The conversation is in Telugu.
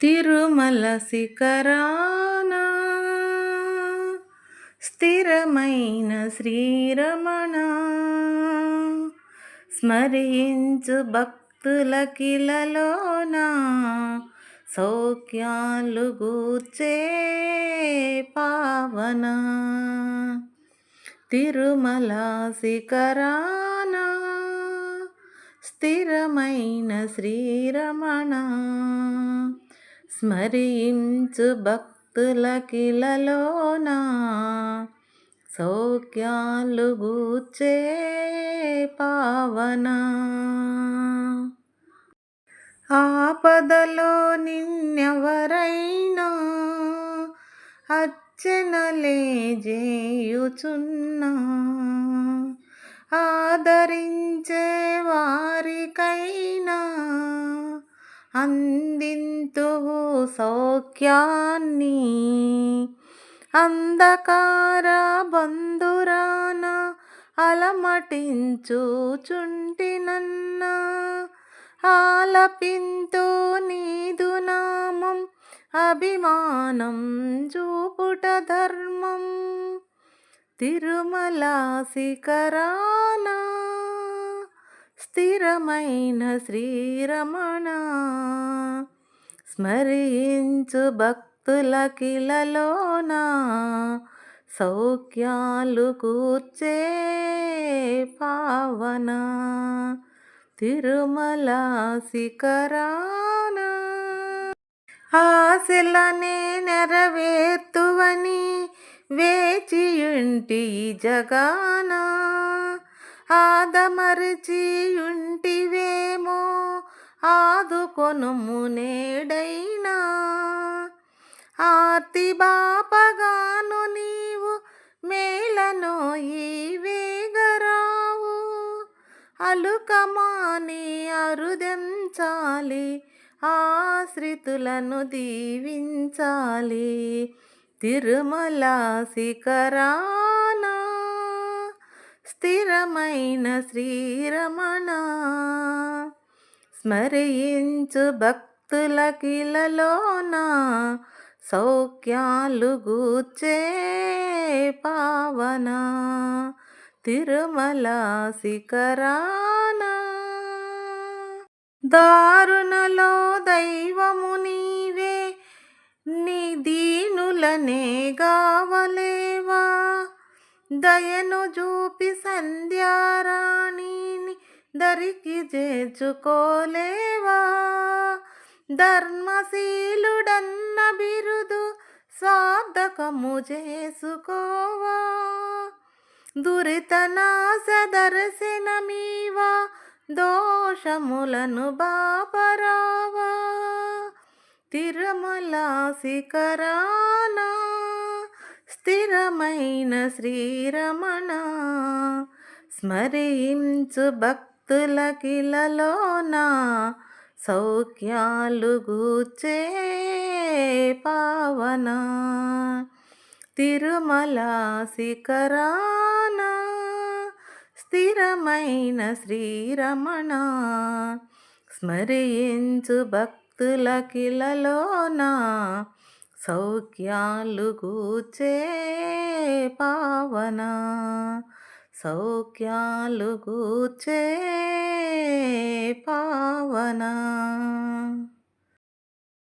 తిరుమల శిఖరాన స్థిరమైన శ్రీరమణ స్మరించు భక్తుల కిలలోన సౌఖ్యాలు గూర్చే పావన. తిరుమల శిఖరాన స్థిరమైన శ్రీరమణ స్మరించు భక్తుల కిలలోన సౌఖ్యాలు గూర్చే పావన? ఆపదలో నిన్నెవరైనా అర్చనలే చేయుచున్నా ఆదరించే అందింతువు సౌఖ్యాన్ని. అంధకార బంధురాన అలమటించుచుంటినన్న ఆలపింతు నీదు నామం అభిమానం చూపుట ధర్మం. తిరుమల శిఖరానా స్థిరమైన శ్రీరమణ. స్మరించు భక్తుల కిలలోన సౌఖ్యాలు కూర్చే పావన. తిరుమల శిఖరాన ఆశలనే నెరవేర్తువని వేచియుంటి జగానా. ఆదమరిచియుంటివేమో ఆదుకొను ఆదుకొనుము నేడైనా. ఆర్తి బాపగాను నీవు మేలను ఈ వేగరావు. అలుకమాని అరుదెంచాలి ఆశ్రితులను దీవించాలి. తిరుమల శిఖరానా స్థిరమైన శ్రీరమణ. స్మరించు భక్తుల కిలలోన సౌఖ్యాలు గూర్చే పావన. తిరుమల శిఖరాన. దారుణలో దైవము నీవే నీ దయను చూపి సంధ్యారాణిని దరికి చేర్చుకోలేవా ధర్మశీలుడన్న బిరుదు సాధకము చేసుకోవా దురితనాశ దర్శనమీవా? దోషములను బాపరావా? తిరుమల శిఖరానా స్థిరమైన శ్రీరమణ స్మరించు భక్తుల కిలలోన సౌఖ్యాలు గూచే పావన. తిరుమల శిఖరాన స్థిరమైన శ్రీరమణ స్మరించు భక్తుల సౌఖ్యాలు గూచే పావన? సౌఖ్యాలు గూచే పావన?